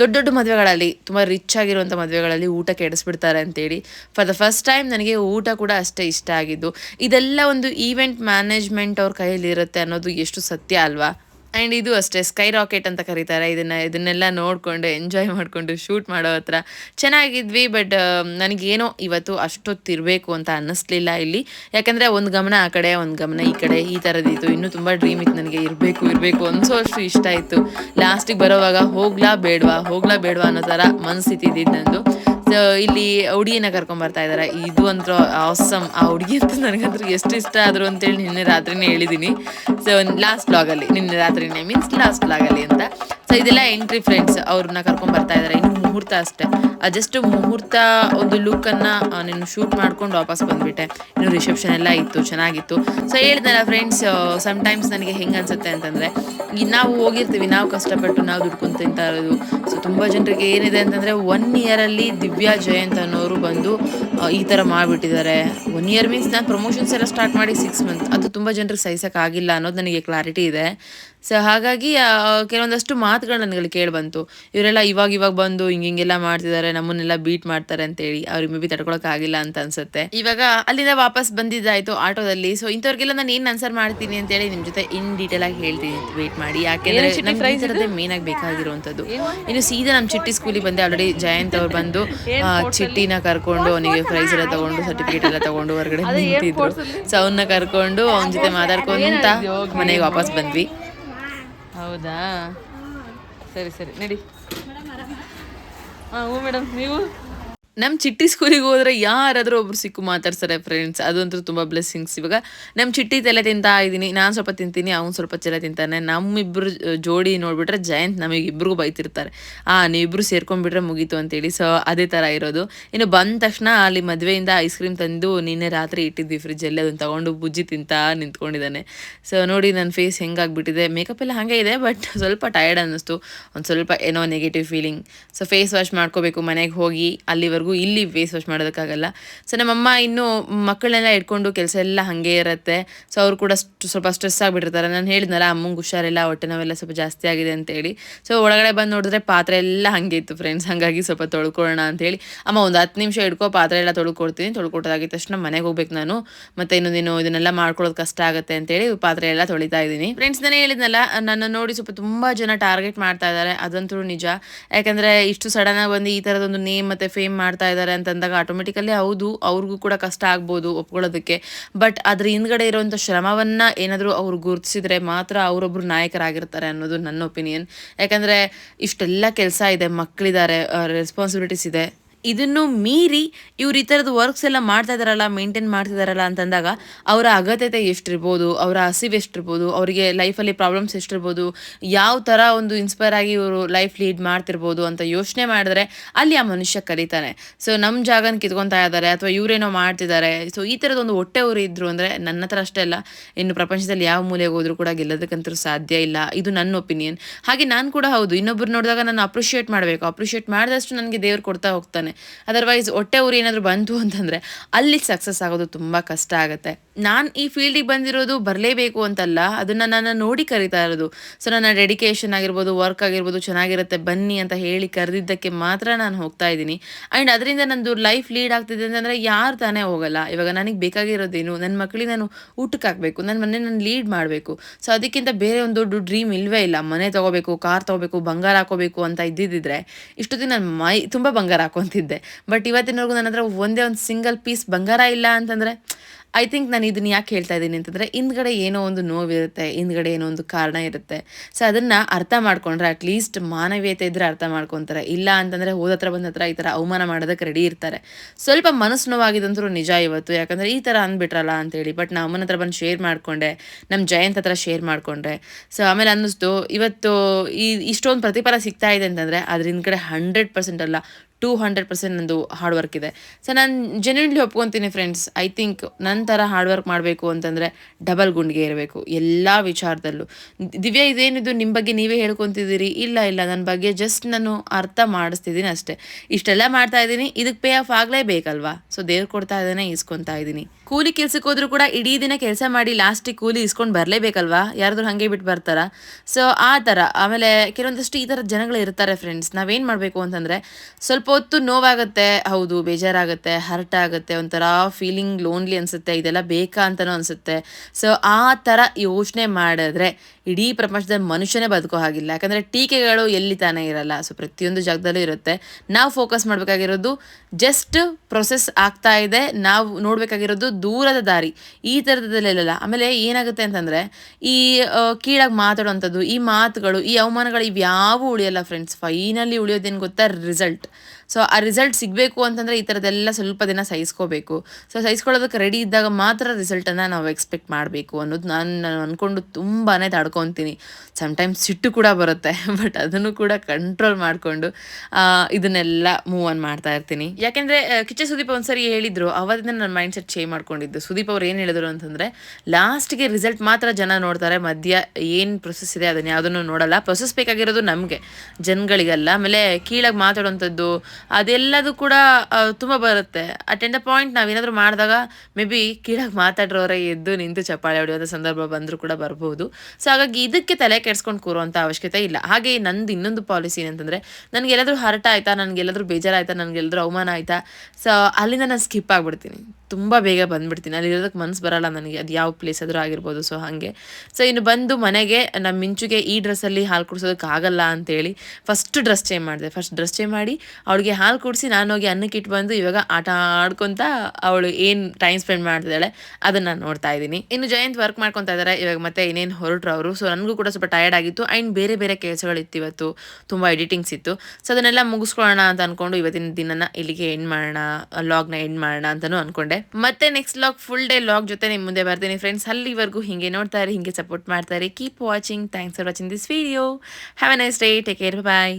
ದೊಡ್ಡ ದೊಡ್ಡ ಮದುವೆಗಳಲ್ಲಿ, ತುಂಬ ರಿಚ್ ಆಗಿರುವಂಥ ಮದುವೆಗಳಲ್ಲಿ ಊಟ ಕೆಡಿಸ್ಬಿಡ್ತಾರೆ ಅಂತೇಳಿ. ಫಾರ್ ದ ಫಸ್ಟ್ ಟೈಮ್ ನನಗೆ ಊಟ ಕೂಡ ಅಷ್ಟೇ ಇಷ್ಟ ಆಗಿದ್ದು ಇದೆಲ್ಲ ಒಂದು ಈವೆಂಟ್ ಮ್ಯಾನೇಜ್ಮೆಂಟ್ ಅವ್ರ ಕೈಯಲ್ಲಿ ಇರುತ್ತೆ ಅನ್ನೋದು ಎಷ್ಟು ಸತ್ಯ ಅಲ್ವಾ? ಆ್ಯಂಡ್ ಇದು ಅಷ್ಟೇ ಸ್ಕೈ ರಾಕೆಟ್ ಅಂತ ಕರೀತಾರೆ. ಇದನ್ನು, ಇದನ್ನೆಲ್ಲ ನೋಡಿಕೊಂಡು ಎಂಜಾಯ್ ಮಾಡಿಕೊಂಡು ಶೂಟ್ ಮಾಡೋ ಹತ್ರ ಚೆನ್ನಾಗಿದ್ವಿ ಬಟ್ ನನಗೇನೋ ಇವತ್ತು ಅಷ್ಟೊತ್ತಿರಬೇಕು ಅಂತ ಅನ್ನಿಸ್ಲಿಲ್ಲ ಇಲ್ಲಿ. ಯಾಕಂದರೆ ಒಂದು ಗಮನ ಆ ಕಡೆ, ಒಂದು ಗಮನ ಈ ಕಡೆ, ಈ ಥರದ್ದಿತ್ತು ಇನ್ನೂ ತುಂಬ ಡ್ರೀಮ್ ಇತ್ತು ನನಗೆ, ಇರಬೇಕು ಇರಬೇಕು ಅನ್ಸೋ ಅಷ್ಟು ಇಷ್ಟ ಇತ್ತು ಲಾಸ್ಟಿಗೆ ಬರೋವಾಗ ಹೋಗ್ಲಾ ಬೇಡವಾ ಹೋಗ್ಲಾ ಬೇಡವಾ ಅನ್ನೋ ಥರ ಮನಸ್ಥಿತಿ ಇದ್ದಿದ್ದು ಇಲ್ಲಿ ಹುಡುಗಿನ ಕರ್ಕೊಂಡ್ ಬರ್ತಾ ಇದ್ದಾರೆ ಇದು ಅಂತೂ ಆಸಮ್ ಆ ಹುಡುಗಿ ಅಂತ ನನಗಂತೂ ಎಷ್ಟು ಇಷ್ಟ ಆದ್ರು ಅಂತೇಳಿ ನಿನ್ನೆ ರಾತ್ರಿನೇ ಹೇಳಿದೀನಿ. ಸೊ ಲಾಸ್ಟ್ ಬ್ಲಾಗಲ್ಲಿ ನಿನ್ನೆ ರಾತ್ರಿನೇ ಮೀನ್ಸ್ ಲಾಸ್ಟ್ ಬ್ಲಾಗಲ್ಲಿ ಅಂತ. ಸೊ ಇದೆಲ್ಲ ಎಂಟ್ರಿ ಫ್ರೆಂಡ್ಸ್ ಅವ್ರನ್ನ ಕರ್ಕೊಂಡ್ ಬರ್ತಾ ಇದ್ದಾರೆ ಇನ್ನು ಮುಹೂರ್ತ ಅಷ್ಟೇ. ಜಸ್ಟ್ ಮುಹೂರ್ತ ಒಂದು ಲುಕ್ಕನ್ನು ನೀನು ಶೂಟ್ ಮಾಡ್ಕೊಂಡು ವಾಪಸ್ ಬಂದ್ಬಿಟ್ಟೆ. ಇನ್ನು ರಿಸೆಪ್ಷನ್ ಎಲ್ಲ ಇತ್ತು, ಚೆನ್ನಾಗಿತ್ತು. ಸೊ ಹೇಳಿದ್ನಲ್ಲ ಫ್ರೆಂಡ್ಸ್ ಸಮ್ಟೈಮ್ಸ್ ನನಗೆ ಹೆಂಗೆ ಅನ್ಸುತ್ತೆ ಅಂತಂದರೆ ನಾವು ಹೋಗಿರ್ತೀವಿ, ನಾವು ಕಷ್ಟಪಟ್ಟು ನಾವು ದುಡ್ಕೊಂಡು ತಿಂತಾ ಇರೋದು. ಸೊ ತುಂಬ ಜನರಿಗೆ ಏನಿದೆ ಅಂತಂದರೆ ಒನ್ ಇಯರಲ್ಲಿ ದಿವ್ಯಾ, ಜಯಂತ್ ಅನ್ನೋರು ಬಂದು ಈ ಥರ ಮಾಡಿಬಿಟ್ಟಿದ್ದಾರೆ. ಒನ್ ಇಯರ್ ಮೀನ್ಸ್ ನಾನು ಪ್ರಮೋಷನ್ಸ್ ಎಲ್ಲ ಸ್ಟಾರ್ಟ್ ಮಾಡಿ ಸಿಕ್ಸ್ ಮಂತ್ ಅದು ತುಂಬ ಜನರಿಗೆ ಸಹಿಸೋಕ್ಕಾಗಿಲ್ಲ ಅನ್ನೋದು ನನಗೆ ಕ್ಲಾರಿಟಿ ಇದೆ. ಸೊ ಹಾಗಾಗಿ ಕೆಲವೊಂದಷ್ಟು ಮಾತುಗಳು ನನಗೆ ಕೇಳಿ ಬಂತು. ಇವರೆಲ್ಲ ಇವಾಗ ಇವಾಗ ಬಂದು ಹಿಂಗ ಹಿಂಗೆಲ್ಲ ಮಾಡ್ತಿದ್ದಾರೆ ನಮ್ಮನ್ನೆಲ್ಲ ಬೀಟ್ ಮಾಡ್ತಾರೆ ಅಂತೇಳಿ ಅವ್ರಿಗೆ ಮೇ ಬಿ ತಡ್ಕೊಳಕ್ಕಾಗಿಲ್ಲ ಅಂತ ಅನ್ಸುತ್ತೆ. ಇವಾಗ ಅಲ್ಲಿಂದ ವಾಪಸ್ ಬಂದಿದ್ದಾಯ್ತು ಆಟೋದಲ್ಲಿ. ಸೊ ಇಂಥವ್ರಿಗೆಲ್ಲ ನಾನು ಏನು ಆನ್ಸರ್ ಮಾಡ್ತೀನಿ ಅಂತೇಳಿ ನಿಮ್ಮ ಜೊತೆ ಇನ್ ಡೀಟೇಲ್ ಆಗಿ ಹೇಳ್ತೀನಿ. ವೇಟ್ ಮಾಡಿ. ಯಾಕೆಂದ್ರೆ ನಮ್ಗೆ ಮೇನ್ ಆಗಿ ಬೇಕಾಗಿರುವಂಥದ್ದು. ಇನ್ನು ಸೀದಾ ನಮ್ಮ ಚಿಟ್ಟಿ ಸ್ಕೂಲಿಗೆ ಬಂದೆ. ಆಲ್ರೆಡಿ ಜಯಂತ್ ಅವ್ರು ಬಂದು ಚಿಟ್ಟಿನ ಕರ್ಕೊಂಡು ಅವನಿಗೆ ಪ್ರೈಸ್ ಎಲ್ಲ ತಗೊಂಡು ಸರ್ಟಿಫಿಕೇಟ್ ಎಲ್ಲ ತಗೊಂಡು ಹೊರಗಡೆ ನಿಂತಿದ್ರು. ಸೊ ಅವನ್ನ ಕರ್ಕೊಂಡು ಅವನ ಜೊತೆ ಮಾತಾಡ್ಕೊಂತ ಮನೆಗೆ ವಾಪಸ್ ಬಂದ್ವಿ. ಹೌದಾ? ಸರಿ ಸರಿ ನಡಿ. ಹಾಂ ಹ್ಞೂ ಮೇಡಮ್ ನೀವು? ನಮ್ಮ ಚಿಟ್ಟಿ ಸ್ಕೂಲಿಗೆ ಹೋದ್ರೆ ಯಾರಾದರೂ ಒಬ್ರು ಸಿಕ್ಕು ಮಾತಾಡ್ತಾರೆ ಫ್ರೆಂಡ್ಸ್ ಅದಂತೂ ತುಂಬ ಬ್ಲೆಸ್ಸಿಂಗ್ಸ್ ಇವಾಗ ನಮ್ಮ ಚಿಟ್ಟಿ ತಲೆ ತಿಂತಾ ಇದ್ದೀನಿ. ನಾನು ಸ್ವಲ್ಪ ತಿಂತೀನಿ, ಅವ್ನು ಸ್ವಲ್ಪ ಚೆಲ್ಲ ತಿಂತಾನೆ. ನಮ್ಮಿಬ್ಬರು ಜೋಡಿ ನೋಡಿಬಿಟ್ರೆ ಜಯಂತ್ ನಮಗೆ ಇಬ್ರಿಗೂ ಬೈತಿರ್ತಾರೆ. ಆ, ನೀವಿಬ್ರು ಸೇರ್ಕೊಂಡ್ಬಿಟ್ರೆ ಮುಗೀತು ಅಂತೇಳಿ. ಸೊ ಅದೇ ಥರ ಇರೋದು. ಇನ್ನು ಬಂದ ತಕ್ಷಣ ಅಲ್ಲಿ ಮದುವೆಯಿಂದ ಐಸ್ ಕ್ರೀಮ್ ತಂದು ನಿನ್ನೆ ರಾತ್ರಿ ಇಟ್ಟಿದ್ವಿ ಫ್ರಿಜ್ಜಲ್ಲಿ ಅದನ್ನು ತೊಗೊಂಡು ಬುಜ್ಜಿ ತಿಂತಾ ನಿಂತ್ಕೊಂಡಿದ್ದಾನೆ. ಸೊ ನೋಡಿ ನನ್ನ ಫೇಸ್ ಹೆಂಗಾಗ್ಬಿಟ್ಟಿದೆ. ಮೇಕಪ್ ಎಲ್ಲ ಹಾಗೆ ಇದೆ ಬಟ್ ಸ್ವಲ್ಪ ಟಯರ್ಡ್ ಅನ್ನಿಸ್ತು. ಒಂದು ಸ್ವಲ್ಪ ಏನೋ negative feeling so face wash ಮಾಡ್ಕೋಬೇಕು ಮನೆಗೆ ಹೋಗಿ. ಅಲ್ಲಿವರೆಗೂ ಇಲ್ಲಿ ಫೇಸ್ ವಾಶ್ ಮಾಡೋದಕ್ಕಾಗಲ್ಲ. ಸೊ ನಮ್ಮಮ್ಮ ಇನ್ನು ಮಕ್ಕಳನ್ನೆಲ್ಲ ಇಟ್ಕೊಂಡು ಕೆಲಸ ಎಲ್ಲ ಹಾಗೆ ಇರುತ್ತೆ. ಸೊ ಅವ್ರು ಕೂಡ ಸ್ವಲ್ಪ ಸ್ಟ್ರೆಸ್ ಆಗಿಬಿಟ್ಟಿರ್ತಾರೆ. ನಾನು ಹೇಳಿದ್ನಲ್ಲ, ಅಮ್ಮಂಗೆ ಹುಷಾರಿಲ್ಲ, ಹೊಟ್ಟೆ ನೋವೆಲ್ಲ ಸ್ವಲ್ಪ ಜಾಸ್ತಿ ಆಗಿದೆ ಅಂತೇಳಿ ಸೊ ಒಳಗಡೆ ಬಂದು ನೋಡಿದ್ರೆ ಪಾತ್ರೆ ಎಲ್ಲ ಹಾಗೆ ಇತ್ತು ಫ್ರೆಂಡ್ಸ್ ಹಾಗಾಗಿ ಸ್ವಲ್ಪ ತೊಳ್ಕೊಳ್ಳೋಣ ಅಂತೇಳಿ ಅಮ್ಮ, ಒಂದು ಹತ್ತು ನಿಮಿಷ ಇಟ್ಕೋ ಪಾತ್ರೆ ಎಲ್ಲ ತೊಳ್ಕೊಡ್ತೀನಿ. ತೊಳ್ಕೊಟ್ಟದಾಗಿದ್ದ ತಕ್ಷಣ ಮನೆಗೆ ಹೋಗ್ಬೇಕು ನಾನು. ಮತ್ತೆ ಇನ್ನೊಂದಿನ ಇದನ್ನೆಲ್ಲ ಮಾಡ್ಕೊಳ್ಳೋದು ಕಷ್ಟ ಆಗುತ್ತೆ ಅಂತೇಳಿ ಪಾತ್ರೆ ಎಲ್ಲ ತೊಳಿತಾ ಇದ್ದೀನಿ. ಫ್ರೆಂಡ್ಸ್ ನಾನು ಹೇಳಿದ್ನಲ್ಲ, ನನ್ನ ನೋಡಿ ಸ್ವಲ್ಪ ತುಂಬ ಜನ ಟಾರ್ಗೆಟ್ ಮಾಡ್ತಾ ಇದ್ದಾರೆ. ಅದಂತೂ ನಿಜ. ಯಾಕಂದರೆ ಇಷ್ಟು ಸಡನ್ನಾಗಿ ಬಂದು ಈ ಥರದೊಂದು ನೇಮ್ ಮತ್ತು ಫೇಮ್ ಮಾಡ್ತಾ ಇದ್ದಾರೆ ಅಂತಂದಾಗ ಆಟೋಮೆಟಿಕಲಿ ಹೌದು, ಅವ್ರಿಗೂ ಕೂಡ ಕಷ್ಟ ಆಗ್ಬೋದು ಒಪ್ಕೊಳ್ಳೋದಕ್ಕೆ. ಬಟ್ ಅದ್ರ ಹಿಂದ್ಗಡೆ ಇರುವಂಥ ಶ್ರಮವನ್ನು ಏನಾದರೂ ಅವ್ರು ಗುರುತಿಸಿದ್ರೆ ಮಾತ್ರ ಅವರೊಬ್ರು ನಾಯಕರಾಗಿರ್ತಾರೆ ಅನ್ನೋದು ನನ್ನ ಒಪಿನಿಯನ್ ಯಾಕಂದರೆ ಇಷ್ಟೆಲ್ಲ ಕೆಲಸ ಇದೆ ಮಕ್ಕಳಿದ್ದಾರೆ ರೆಸ್ಪಾನ್ಸಿಬಿಲಿಟೀಸ್ ಇದೆ. ಇದನ್ನು ಮೀರಿ ಇವ್ರು ಈ ಥರದ ವರ್ಕ್ಸ್ ಎಲ್ಲ ಮಾಡ್ತಾ ಇದಾರಲ್ಲ ಮೇಂಟೈನ್ ಮಾಡ್ತಿದಾರಲ್ಲ ಅಂತಂದಾಗ ಅವರ ಅಗತ್ಯತೆ ಎಷ್ಟಿರ್ಬೋದು, ಅವರ ಹಸಿವು ಎಷ್ಟಿರ್ಬೋದು, ಅವರಿಗೆ ಲೈಫಲ್ಲಿ ಪ್ರಾಬ್ಲಮ್ಸ್ ಎಷ್ಟಿರ್ಬೋದು, ಯಾವ ಥರ ಒಂದು ಇನ್ಸ್ಪೈರ್ ಆಗಿ ಇವರು ಲೈಫ್ ಲೀಡ್ ಮಾಡ್ತಿರ್ಬೋದು ಅಂತ ಯೋಚನೆ ಮಾಡಿದ್ರೆ ಅಲ್ಲಿ ಆ ಮನುಷ್ಯ ಕಲಿತಾನೆ ಸೊ ನಮ್ಮ ಜಾಗನ ಕಿತ್ಕೊತಾ ಇದ್ದಾರೆ ಅಥವಾ ಇವರೇನೋ ಮಾಡ್ತಿದ್ದಾರೆ ಸೊ ಈ ಥರದ ಒಂದು ಹೊಟ್ಟೆ ಊರು ಇದ್ರು ಅಂದರೆ ನನ್ನ ಹತ್ರ ಅಷ್ಟೇ ಅಲ್ಲ, ಇನ್ನು ಪ್ರಪಂಚದಲ್ಲಿ ಯಾವ ಮೂಲೆಗೆ ಹೋದ್ರೂ ಕೂಡ ಗೆಲ್ಲೋದಕ್ಕಂತೂ ಸಾಧ್ಯ ಇಲ್ಲ. ಇದು ನನ್ನ ಒಪಿನಿಯನ್ ಹಾಗೆ ನಾನು ಕೂಡ ಹೌದು, ಇನ್ನೊಬ್ರು ನೋಡಿದಾಗ ನಾನು ಅಪ್ರಿಷಿಯೇಟ್ ಮಾಡಬೇಕು. ಅಪ್ರಿಷಿಯೇಟ್ ಮಾಡಿದಷ್ಟು ನನಗೆ ದೇವ್ರು ಕೊಡ್ತಾ ಹೋಗ್ತಾನೆ. ಅದರ್ವೈಸ್ ಹೊಟ್ಟೆ ಊರಿ ಏನಾದರೂ ಬಂತು ಅಂತಂದರೆ ಅಲ್ಲಿ ಸಕ್ಸಸ್ ಆಗೋದು ತುಂಬ ಕಷ್ಟ ಆಗುತ್ತೆ. ನಾನು ಈ ಫೀಲ್ಡಿಗೆ ಬಂದಿರೋದು ಬರಲೇಬೇಕು ಅಂತಲ್ಲ, ಅದನ್ನು ನಾನು ನೋಡಿ ಕರಿತಾ ಇರೋದು. ಸೊ ನನ್ನ ಡೆಡಿಕೇಶನ್ ಆಗಿರ್ಬೋದು ವರ್ಕ್ ಆಗಿರ್ಬೋದು ಚೆನ್ನಾಗಿರುತ್ತೆ, ಬನ್ನಿ ಅಂತ ಹೇಳಿ ಕರೆದಿದ್ದಕ್ಕೆ ಮಾತ್ರ ನಾನು ಹೋಗ್ತಾ ಇದ್ದೀನಿ. ಆ್ಯಂಡ್ ಅದರಿಂದ ನಂದು ಲೈಫ್ ಲೀಡ್ ಆಗ್ತಿದೆ ಅಂತಂದರೆ ಯಾರು ತಾನೇ ಹೋಗಲ್ಲ. ಇವಾಗ ನನಗೆ ಬೇಕಾಗಿರೋದೇನು ನನ್ನ ಮಕ್ಕಳಿಗೆ ನಾನು ಊಟಕ್ಕೆ ಹಾಕಬೇಕು ನನ್ನ ಮನೆ ನಾನು ಲೀಡ್ ಮಾಡಬೇಕು. ಸೊ ಅದಕ್ಕಿಂತ ಬೇರೆ ಒಂದು ದೊಡ್ಡ ಡ್ರೀಮ್ ಇಲ್ಲವೇ ಇಲ್ಲ. ಮನೆ ತೊಗೋಬೇಕು ಕಾರ್ ತೊಗೋಬೇಕು, ಬಂಗಾರ ಹಾಕೋಬೇಕು ಅಂತ ಇದ್ದಿದ್ದಿದ್ರೆ ಇಷ್ಟೊತ್ತಿಗೆ ನಾನು ಮೈ ತುಂಬ ಬಂಗಾರ ಹಾಕೊತಿದ್ದೆ ಬಟ್ ಇವತ್ತಿನವರೆಗೂ ನನ್ನ ಹತ್ರ ಒಂದೇ ಒಂದು ಸಿಂಗಲ್ ಪೀಸ್ ಬಂಗಾರ ಇಲ್ಲ ಅಂತಂದರೆ ಐ ಥಿಂಕ್ ನಾನು ಇದನ್ನು ಯಾಕೆ ಹೇಳ್ತಾ ಇದ್ದೀನಿ ಅಂತಂದರೆ, ಹಿಂದ್ಗಡೆ ಏನೋ ಒಂದು ನೋವಿರುತ್ತೆ, ಹಿಂದ್ಗಡೆ ಏನೋ ಒಂದು ಕಾರಣ ಇರುತ್ತೆ. ಸೊ ಅದನ್ನು ಅರ್ಥ ಮಾಡ್ಕೊಂಡ್ರೆ ಅಟ್ಲೀಸ್ಟ್ ಮಾನವೀಯತೆ ಇದ್ದರೆ ಅರ್ಥ ಮಾಡ್ಕೊತಾರೆ. ಇಲ್ಲ ಅಂತಂದರೆ ಹೋದತ್ರ ಬಂದ ಹತ್ರ ಈ ಥರ ಅವಮಾನ ಮಾಡೋದಕ್ಕೆ ರೆಡಿ ಇರ್ತಾರೆ. ಸ್ವಲ್ಪ ಮನಸ್ಸು ನೋವಾಗಿದಂತರೂ ನಿಜ ಇವತ್ತು. ಯಾಕಂದರೆ ಈ ಥರ ಅಂದ್ಬಿಟ್ರಲ್ಲ ಅಂತೇಳಿ. ಬಟ್ ನಾನು ಅಮ್ಮನ ಹತ್ರ ಬಂದು ಶೇರ್ ಮಾಡಿಕೊಂಡೆ. ನಮ್ಮ ಜಯಂತ್ ಹತ್ರ ಶೇರ್ ಮಾಡಿಕೊಂಡೆ. ಸೊ ಆಮೇಲೆ ಅನ್ನಿಸ್ತು, ಇವತ್ತು ಈ ಇಷ್ಟೊಂದು ಪ್ರತಿಫಲ ಸಿಗ್ತಾ ಇದೆ ಅಂತಂದರೆ, ಅದ್ರ ಹಿಂದ್ಗಡೆ ಹಂಡ್ರೆಡ್ ಪರ್ಸೆಂಟ್ ಅಲ್ಲ ಟೂ ಹಂಡ್ರೆಡ್ ಪರ್ಸೆಂಟ್ ನಂದು ಹಾರ್ಡ್ ವರ್ಕ್ ಇದೆ. ಸೊ ನಾನು ಜೆನ್ಯೂನ್ಲಿ ಒಪ್ಕೊತೀನಿ ಫ್ರೆಂಡ್ಸ್ ಐ ಥಿಂಕ್ ನನ್ನ ಥರ ಹಾರ್ಡ್ ವರ್ಕ್ ಮಾಡಬೇಕು ಅಂತಂದರೆ ಡಬಲ್ ಗುಂಡಿಗೆ ಇರಬೇಕು ಎಲ್ಲ ವಿಚಾರದಲ್ಲೂ. ದಿವ್ಯ, ಇದೇನಿದು? ನಿಮ್ಮ ಬಗ್ಗೆ ನೀವೇ ಹೇಳ್ಕೊತಿದ್ದೀರಿ? ಇಲ್ಲ ಇಲ್ಲ. ನನ್ನ ಬಗ್ಗೆ ಜಸ್ಟ್ ನಾನು ಅರ್ಥ ಮಾಡಿಸ್ತಿದ್ದೀನಿ ಅಷ್ಟೇ. ಇಷ್ಟೆಲ್ಲ ಮಾಡ್ತಾ ಇದ್ದೀನಿ. ಇದಕ್ಕೆ ಪೇ ಆಫ್ ಆಗಲೇಬೇಕಲ್ವಾ? ಸೊ ದೇವ್ರು ಕೊಡ್ತಾ ಇದ್ದಾನೆ ಇಸ್ಕೊತಾ ಇದ್ದೀನಿ. ಕೂಲಿ ಕೆಲ್ಸಕ್ಕೆ ಹೋದರೂ ಕೂಡ ಇಡೀ ದಿನ ಕೆಲಸ ಮಾಡಿ ಲಾಸ್ಟಿಗೆ ಕೂಲಿ ಇಸ್ಕೊಂಡು ಬರಲೇಬೇಕಲ್ವಾ? ಯಾರಾದ್ರೂ ಹಾಗೆ ಬಿಟ್ಟು ಬರ್ತಾರಾ? ಸೊ ಆ ಥರ ಆಮೇಲೆ ಕೆಲವೊಂದಷ್ಟು ಈ ಥರ ಜನಗಳು ಇರ್ತಾರೆ ಫ್ರೆಂಡ್ಸ್ ನಾವೇನು ಮಾಡಬೇಕು ಅಂತಂದರೆ ಸ್ವಲ್ಪ ಹೊತ್ತು ನೋವಾಗುತ್ತೆ, ಹೌದು, ಬೇಜಾರಾಗುತ್ತೆ, ಹರ್ಟ್ ಆಗುತ್ತೆ, ಒಂಥರ ಫೀಲಿಂಗ್ ಲೋನ್ಲಿ ಅನಿಸುತ್ತೆ, ಇದೆಲ್ಲ ಬೇಕಾ ಅಂತಲೂ ಅನಿಸುತ್ತೆ. ಸೊ ಆ ಥರ ಯೋಚನೆ ಮಾಡಿದ್ರೆ ಇಡೀ ಪ್ರಪಂಚದಲ್ಲಿ ಮನುಷ್ಯನೇ ಬದುಕೋ ಹಾಗಿಲ್ಲ. ಯಾಕಂದರೆ ಟೀಕೆಗಳು ಎಲ್ಲಿ ತಾನೇ ಇರಲ್ಲ. ಸೊ ಪ್ರತಿಯೊಂದು ಜಾಗದಲ್ಲೂ ಇರುತ್ತೆ. ನಾವು ಫೋಕಸ್ ಮಾಡಬೇಕಾಗಿರೋದು ಜಸ್ಟ್ ಪ್ರೊಸೆಸ್ ಆಗ್ತಾ ಇದೆ. ನಾವು ನೋಡಬೇಕಾಗಿರೋದು ದೂರದ ದಾರಿ. ಈ ಥರದಲ್ಲೆಲ್ಲ ಆಮೇಲೆ ಏನಾಗುತ್ತೆ ಅಂತಂದರೆ, ಈ ಕೀಳಾಗಿ ಮಾತಾಡೋವಂಥದ್ದು ಈ ಮಾತುಗಳು, ಈ ಅವಮಾನಗಳು ಇವ್ಯಾವೂ ಉಳಿಯಲ್ಲ ಫ್ರೆಂಡ್ಸ್ ಫೈನಲಿ ಉಳಿಯೋದೇನು ಗೊತ್ತಾ? ರಿಸಲ್ಟ್ ಸೊ ಆ ರಿಸಲ್ಟ್ ಸಿಗಬೇಕು ಅಂತಂದರೆ ಈ ಥರದ್ದೆಲ್ಲ ಸ್ವಲ್ಪ ದಿನ ಸಹಿಸ್ಕೋಬೇಕು. ಸೊ ಸಹಿಸ್ಕೊಳ್ಳೋದಕ್ಕೆ ರೆಡಿ ಇದ್ದಾಗ ಮಾತ್ರ ರಿಸಲ್ಟನ್ನು ನಾವು ಎಕ್ಸ್ಪೆಕ್ಟ್ ಮಾಡಬೇಕು ಅನ್ನೋದು ನಾನು ನಾನು ಅಂದ್ಕೊಂಡು ತುಂಬಾ ತಡ್ಕೊತೀನಿ. ಸಮ್ಟೈಮ್ಸ್ ಸಿಟ್ಟು ಕೂಡ ಬರುತ್ತೆ ಬಟ್ ಅದನ್ನು ಕೂಡ ಕಂಟ್ರೋಲ್ ಮಾಡಿಕೊಂಡು ಇದನ್ನೆಲ್ಲ ಮೂವ್ ಆನ್ ಮಾಡ್ತಾ ಇರ್ತೀನಿ. ಯಾಕೆಂದರೆ ಕಿಚ್ಚ ಸುದೀಪ್ ಒಂದ್ಸರಿ ಹೇಳಿದ್ರು ಅವಾಗಿಂದ ನನ್ನ ಮೈಂಡ್ ಸೆಟ್ ಚೇಂಜ್ ಮಾಡ್ಕೊಂಡಿದ್ದು. ಸುದೀಪ್ ಅವ್ರು ಏನು ಹೇಳಿದ್ರು ಅಂತಂದರೆ ಲಾಸ್ಟ್ಗೆ ರಿಸಲ್ಟ್ ಮಾತ್ರ ಜನ ನೋಡ್ತಾರೆ, ಮಧ್ಯ ಏನು ಪ್ರೊಸೆಸ್ ಇದೆ ಅದನ್ನು ಯಾವುದನ್ನು ನೋಡಲ್ಲ. ಪ್ರೊಸೆಸ್ ಬೇಕಾಗಿರೋದು ನಮಗೆ, ಜನಗಳಿಗಲ್ಲ. ಆಮೇಲೆ ಕೀಳಾಗಿ ಮಾತಾಡೋವಂಥದ್ದು ಅದೆಲ್ಲದು ಕೂಡ ತುಂಬ ಬರುತ್ತೆ. ಅಟ್ ಎಂಡ್ ದ ಪಾಯಿಂಟ್ ನಾವೇನಾದರೂ ಮಾಡಿದಾಗ ಮೇ ಬಿ ಕೀಳಾಗಿ ಮಾತಾಡ್ರೋರೇ ಎದ್ದು ನಿಂತು ಚಪ್ಪಾಳೆ ಹೊಡೆಯುವಂಥ ಸಂದರ್ಭ ಬಂದರೂ ಕೂಡ ಬರ್ಬೋದು. ಸೊ ಹಾಗಾಗಿ ಇದಕ್ಕೆ ತಲೆ ಕೆಡ್ಸ್ಕೊಂಡು ಕೂರುವಂಥ ಅವಶ್ಯಕತೆ ಇಲ್ಲ. ಹಾಗೆ ನಂದು ಇನ್ನೊಂದು ಪಾಲಿಸಿ ಏನಂತಂದರೆ, ನನಗೆಲ್ಲಾದ್ರೂ ಹರಟ ಆಯಿತಾ ನನಗೆಲ್ಲಾದರೂ ಬೇಜಾರಾಯ್ತಾ ನನಗೆಲ್ಲರೂ ಅವಮಾನ ಆಯಿತಾ ಸೊ ಅಲ್ಲಿಂದ ನಾನು ಸ್ಕಿಪ್ ಆಗಿಬಿಡ್ತೀನಿ. ತುಂಬ ಬೇಗ ಬಂದ್ಬಿಡ್ತೀನಿ. ಅಲ್ಲಿ ಇರೋದಕ್ಕೆ ಮನಸ್ಸು ಬರಲ್ಲ ನನಗೆ. ಅದು ಯಾವ ಪ್ಲೇಸ್ ಆದರೂ ಆಗಿರ್ಬೋದು. ಸೊ ಹಾಗೆ. ಸೊ ಇನ್ನು ಬಂದು ಮನೆಗೆ ನಮ್ಮ ಮಿಂಚುಗೆ ಈ ಡ್ರೆಸ್ಸಲ್ಲಿ ಹಾಲು ಕುಡಿಸೋದಕ್ಕೆ ಆಗಲ್ಲ ಅಂತೇಳಿ ಫಸ್ಟ್ ಡ್ರೆಸ್ ಚೇಂಜ್ ಮಾಡಿದೆ. ಫಸ್ಟ್ ಡ್ರೆಸ್ ಚೇಂಜ್ ಮಾಡಿ ಅವಳಿಗೆ ಹಾಲು ಕುಡಿಸಿ ನಾನು ಹೋಗಿ ಅನ್ನಕ್ಕೆ ಇಟ್ಟು ಬಂದು ಇವಾಗ ಆಟ ಆಡ್ಕೊತ ಅವಳು ಏನು ಟೈಮ್ ಸ್ಪೆಂಡ್ ಮಾಡ್ತಿದ್ದಾಳೆ ಅದನ್ನು ನಾನು ನೋಡ್ತಾ ಇದ್ದೀನಿ. ಇನ್ನು ಜಯಂತ್ ವರ್ಕ್ ಮಾಡ್ಕೊತಾ ಇದ್ದಾರೆ ಇವಾಗ ಮತ್ತೆ ಇನ್ನೇನು ಹೊರಟ್ರು ಅವರು. ಸೊ ನನಗೂ ಕೂಡ ಸ್ವಲ್ಪ ಟಯರ್ಡ್ ಆಗಿತ್ತು. ಆ್ಯಂಡ್ ಬೇರೆ ಬೇರೆ ಕೆಲಸಗಳಿತ್ತು ಇವತ್ತು. ತುಂಬ ಎಡಿಟಿಂಗ್ಸ್ ಇತ್ತು. ಸೊ ಅದನ್ನೆಲ್ಲ ಮುಗಿಸ್ಕೊಳ್ಳೋಣ ಅಂತ ಅಂದ್ಕೊಂಡು ಇವತ್ತಿನ ದಿನನ ಇಲ್ಲಿಗೆ ಎಂಡ್ ಮಾಡೋಣ ಲಾಗ್ನ ಎಂಡ್ ಮಾಡೋಣ ಅಂತಲೂ ಅನ್ಕೊಂಡೆ. ಮತ್ತೆ next vlog full day vlog ಜೊತೆ ನಿಮ್ಮ ಮುಂದೆ ಬರ್ತೀನಿ ಫ್ರೆಂಡ್ಸ್ ಅಲ್ಲಿವರೆಗೂ ಹಿಂಗೆ ನೋಡ್ತಾರೆ ಹಿಂಗೆ ಸಪೋರ್ಟ್ ಮಾಡ್ತಾರೆ keep watching thanks for watching this video have a nice day take care bye